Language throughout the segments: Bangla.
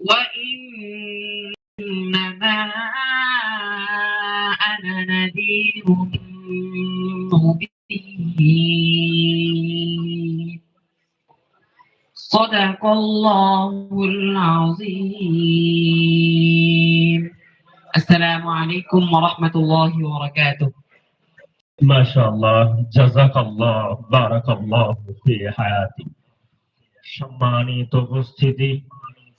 وإنما أنا نذير مبين صدق الله العظيم السلام عليكم ورحمة الله وبركاته মাশাআল্লাহ জাযাকাল্লাহ বারাকাল্লাহ ফি হায়াতি সম্মানিত উপস্থিতি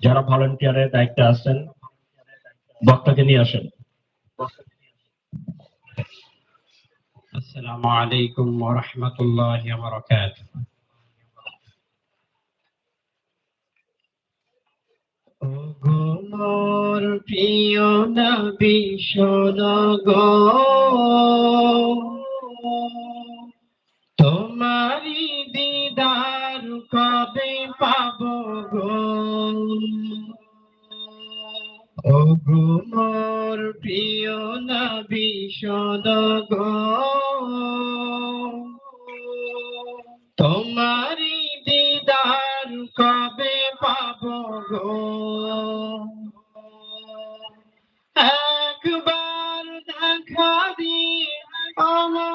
যারা ভলেন্টিয়ারের দায়িত্বে আছেন বক্তাকে নিয়ে আসেন। আসসালামু আলাইকুম রহমতুল্লাহ রাহমাতুল্লাহি প্রিয় নবী শোনো গো। গো তোমারি দিদার কবে পাব গো? একবার দেখা দিয়ে আমার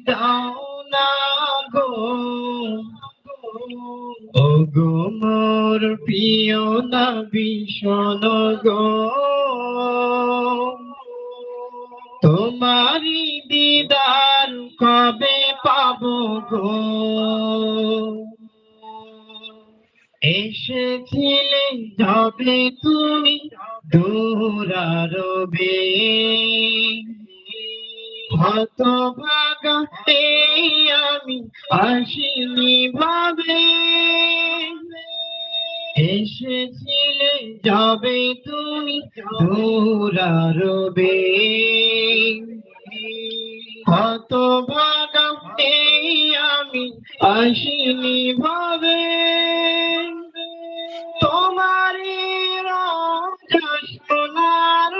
দাও না গো ও গো মোর প্রিয় নবী শোনো গো। তোমারি দিদার কবে পাবো গো? এসেছিলে যবে তুমি দূরারবে। হত ভাগা এই আমি আসিনি ভাবে। এসেছিলে যাবে তুমি দূরারবে এই আমি আসিনি ভাবে। তোমারি রাজা সোনার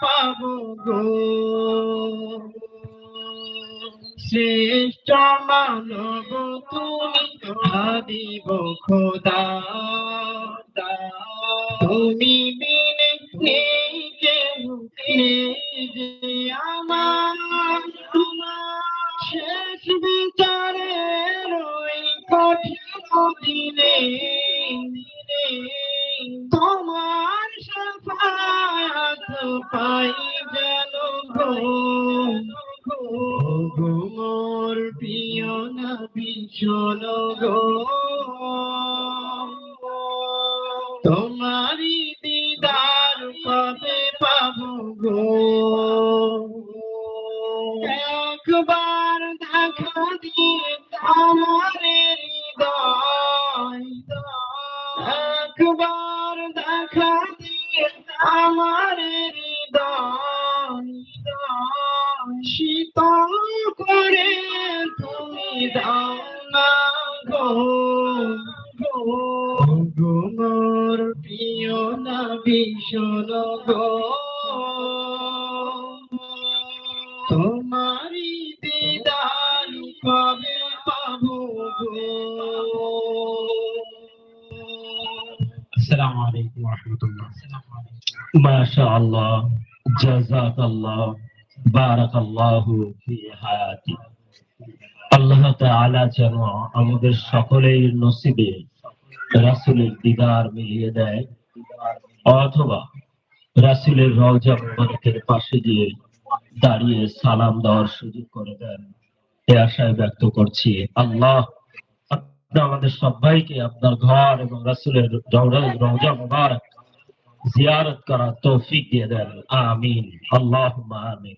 পাবো গো। শ্রেষ্ঠ মানব তুমি ভাবিব খোদা। তুমি বিনে নেই কেউ যে আমার শেষ বিচারে রই কঠিন দিনে পাই যেন গো মোর শোনো গো তোমারি দিদার কবে পাবো গো? একবার দেখা দিয়ে তোমারি দিদার কবে পাবো আসসালামু আলাইকুম ওয়া রাহমাতুল্লাহ। মাশাআল্লাহ জাযাকাল্লাহ বারাকাল্লাহু ফি হায়াতি। আল্লাহ তাআলা যেন আমাদের সকলের নসিবে রাসূলের দিদার মিলিয়ে দেয় অথবা রাসূলের রওজা মুবারকের পাশে গিয়ে দাঁড়িয়ে সালাম দেওয়ার সুযোগ করে দেন। এ আশায় ব্যক্ত করছি, আল্লাহ আমাদের সবাইকে আপনার ঘর এবং রাসূলের রওজা- মুবারক জিয়ারত করার তৌফিক দিয়ে দেন। আমিন। আল্লাহুম্মা আমিন।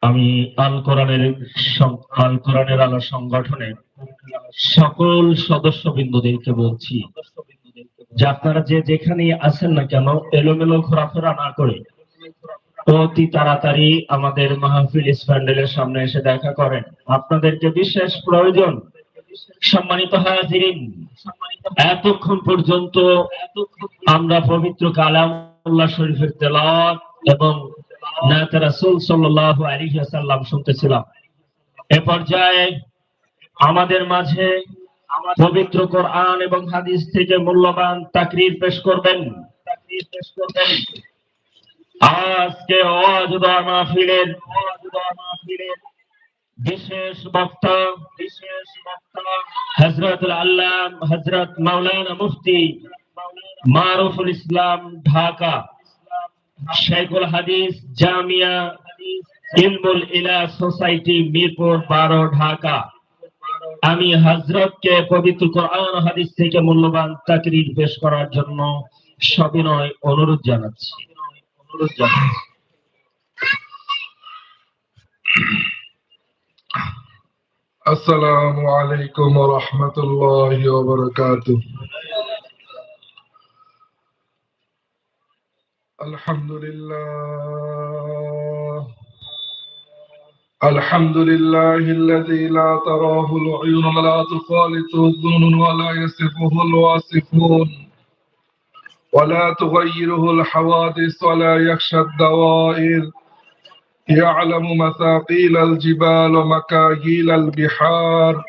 আমি আল কোরআনের আল কোরআনের আলো সংগঠনের সকল সদস্যবৃন্দদেরকে বলছি যে আপনারা যে যেখানে আছেন না কেন, এলোমেলো ঘোরাফেরা না করে অতি তাড়াতাড়ি আমাদের মাহফিল প্যান্ডেলের সামনে এসে দেখা করেন। আপনাদেরকে বিশেষ প্রয়োজন, সম্মানিত হাজিরিন, এতক্ষণ পর্যন্ত আমরা পবিত্র কালামুল্লাহ শরীফের তেলাওয়াত এবং ওয়াসাল্লাম শুনতেছিলাম। এ পর্যায়ে আমাদের মাঝে পবিত্র কোরআন এবং হাদিস থেকে মূল্যবান তাকরীর পেশ করবেন। আজকে ওয়াজুদা মাহফিলের বিশেষ বক্তা বিশেষ বক্তা হযরতুল আল্লাম, হযরত মাওলানা মুফতি মারুফুল ইসলাম ঢাকা, শেখুল হাদিস জামিয়া, ইলমুল ইলা সোসাইটি মিরপুর বারো, ঢাকা। আমি হজরতকে পবিত্র কোরআন হাদিস থেকে মূল্যবান তাকরির পেশ করার জন্য সবিনয় অনুরোধ জানাচ্ছি অনুরোধ জানাচ্ছি। আসসালামু আলাইকুম ওয়া রাহমাতুল্লাহি ওয়া বারাকাতুহু। আলহামদুলিল্লাহ। الحمد لله الذي لا تراه العيون ولا تخالطه الظنون ولا يصفه الواصفون. ولا تغيره الحوادث ولا يخشى الدوائر. يعلم مثاقيل الجبال ومكاييل البحار.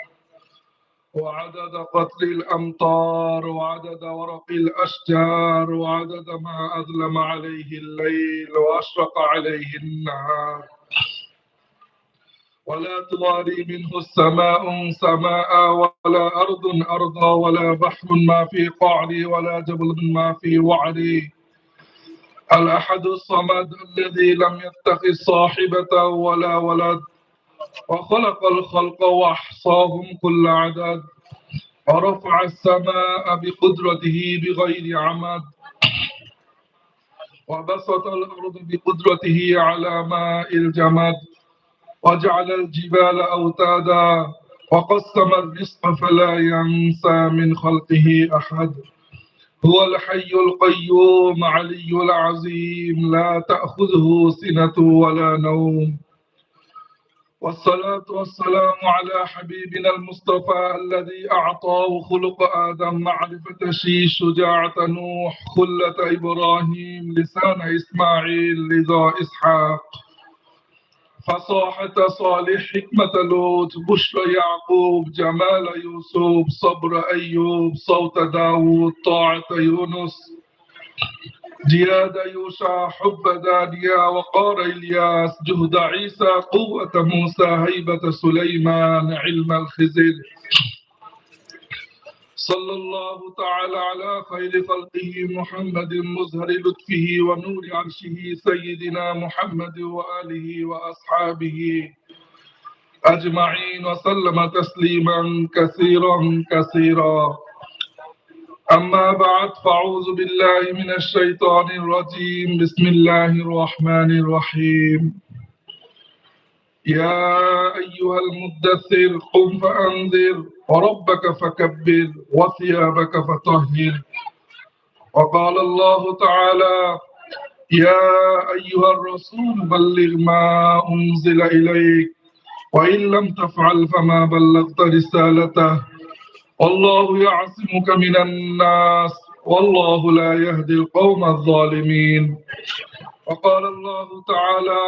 وعدد قتل الأمطار. وعدد ورق الأشجار. وعدد ما أظلم عليه الليل وأشرق عليه النهار. ولا تواري منه السماء سماء ولا أرض أرضا ولا بحر ما في قعري ولا جبل ما في وعري. الأحد الصمد الذي لم يتخذ صاحبة ولا ولد وخلق الخلق وأحصاهم كل عدد ورفع السماء بقدرته بغير عمد وبسط الأرض بقدرته على ماء الجمد. وجعل الجبال أوتادا وقسم الرزق فلا ينسى من خلقه أحد. هو الحي القيوم علي العظيم لا تأخذه سنة ولا نوم. والصلاة والسلام على حبيبنا المصطفى الذي أعطاه خلق آدم معرفة شي شجاعة نوح خلة إبراهيم لسان إسماعيل رضا إسحاق. فصاحة صالح حكمة لوط بشر يعقوب جمال يوسف صبر أيوب صوت داود طاعة يونس جياد يوشع حب دانيا وقار إلياس جهد عيسى قوة موسى هيبة سليمان علم الخزر صلى الله تعالى على خير خلقه محمد مظهر لطفه ونور عرشه سيدنا محمد وآله وأصحابه أجمعين وسلم تسليما كثيرا كثيرا. أما بعد فأعوذ بالله من الشيطان الرجيم. بسم الله الرحمن الرحيم. يا أيها المدثر قم فأنذر. وربك فكبر وثيابك فطهر وقال الله تعالى يا أيها الرسول بلغ ما أنزل إليك وإن لم تفعل فما بلغت رسالته والله يعصمك من الناس والله لا يهدي القوم الظالمين وقال الله تعالى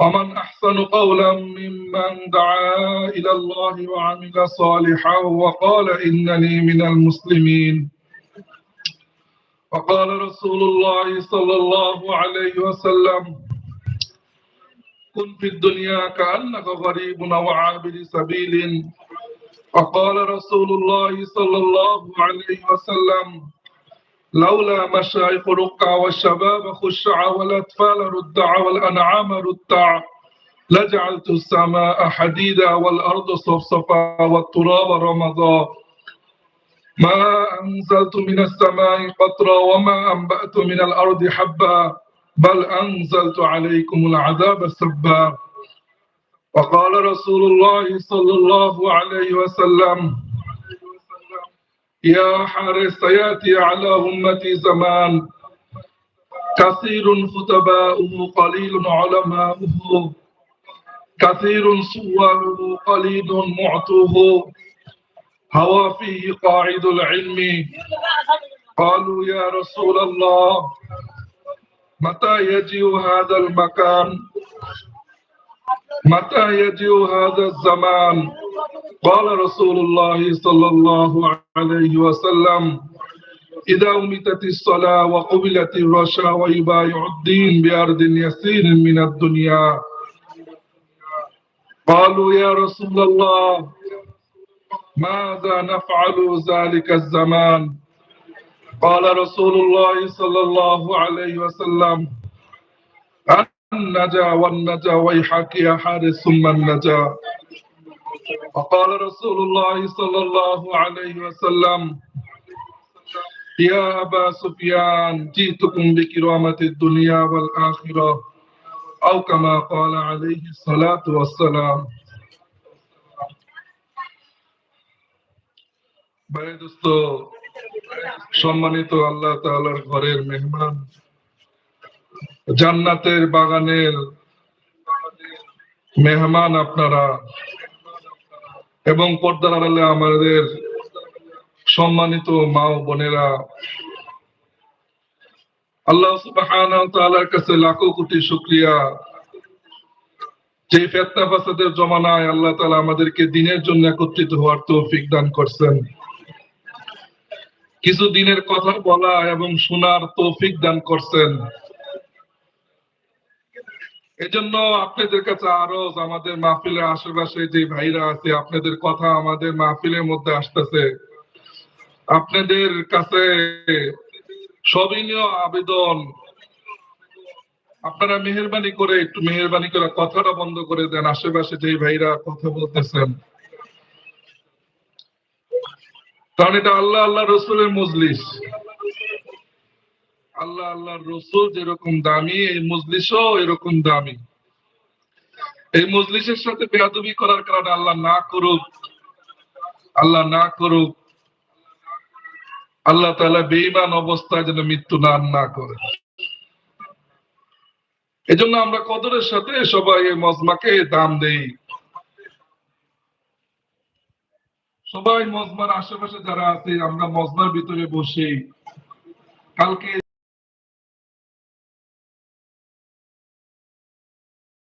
ومن أحسن قولا ممن دعا إلى الله وعمل صالحا وقال إنني من المسلمين. وقال رسول الله صلى الله عليه وسلم كن في الدنيا كأنك غريب أو عابر سبيل. وقال رسول الله صلى الله عليه وسلم لولا مشايخ رقع والشباب خشع والأطفال ردع والأنعام ردع لجعلت السماء حديدا والأرض صفصفا والتراب رمضا ما أنزلت من السماء قطرا وما أنبأت من الأرض حبا بل أنزلت عليكم العذاب سبا. وقال رسول الله صلى الله عليه وسلم يا حارس ياتي على أمتي زمان. كثير خطباؤه قليل علماؤه. كثير صواره قليل معطوه. هوى فيه قاعد العلم. قالوا يا رسول الله متى يجيء هذا المكان؟ متى يجيء هذا الزمان؟ قال رسول الله صلى الله عليه وسلم إذا أمتت الصلاة وقبلت الرشا ويبايع الدين بأرض يسير من الدنيا. قالوا يا رسول الله ماذا نفعل ذلك الزمان؟ قال رسول الله صلى الله عليه وسلم النجا والنجا ويحك يا حارس ثم النجا. وقال رسول الله صلى الله عليه وسلم يا أبا سفيان جئتكم بكرامة الدنيا والآخرة أو كما قال عليه الصلاة والسلام ভাই দোস্ত সম্মানিত আল্লাহ তাআলার ঘরের মেহমান জান্নাতের বাগানের মেহমান আপনারা এবং পর্দার আড়ালে আমাদের সম্মানিত মা ও বোনেরা, আল্লাহ তাআলার কাছে লাখো কোটি শুকরিয়া। যে ফেতনা ফাসাদের জমানায় আল্লাহ তাআলা আমাদেরকে দিনের জন্য একত্রিত হওয়ার তৌফিক দান করছেন। কিছু দিনের কথা বলা এবং শোনার তৌফিক দান করছেন। এজন্য আপনাদের কাছে আরও আমাদের মাহফিলের আশেপাশে যে ভাইরা আছে, আপনাদের কথা আমাদের মাহফিলের মধ্যে আসতেছে। আপনাদের কাছে সবিনীয় আবেদন। আপনারা মেহরবানি করে, একটু মেহরবানি করে কথাটা বন্ধ করে দেন, আশেপাশে যে ভাইরা কথা বলতেছেন। কারণ এটা আল্লাহ আল্লাহ রসুলের মজলিস। আল্লাহ আল্লাহ রসুল যেরকম দামি, এই মজলিসও এরকম দামি। এই মজলিসের সাথে বেয়াদবি করার কারণে আল্লাহ না করুক, আল্লাহ না করুক, আল্লাহ তাআলা বেঈমান অবস্থায় যেন মৃত্যু না না করে। এজন্য আমরা কদরের সাথে সবাই এই মজমাকে দাম দেই। সবাই মজমার আশেপাশে যারা আছে, আমরা মজমার ভিতরে বসে। কালকে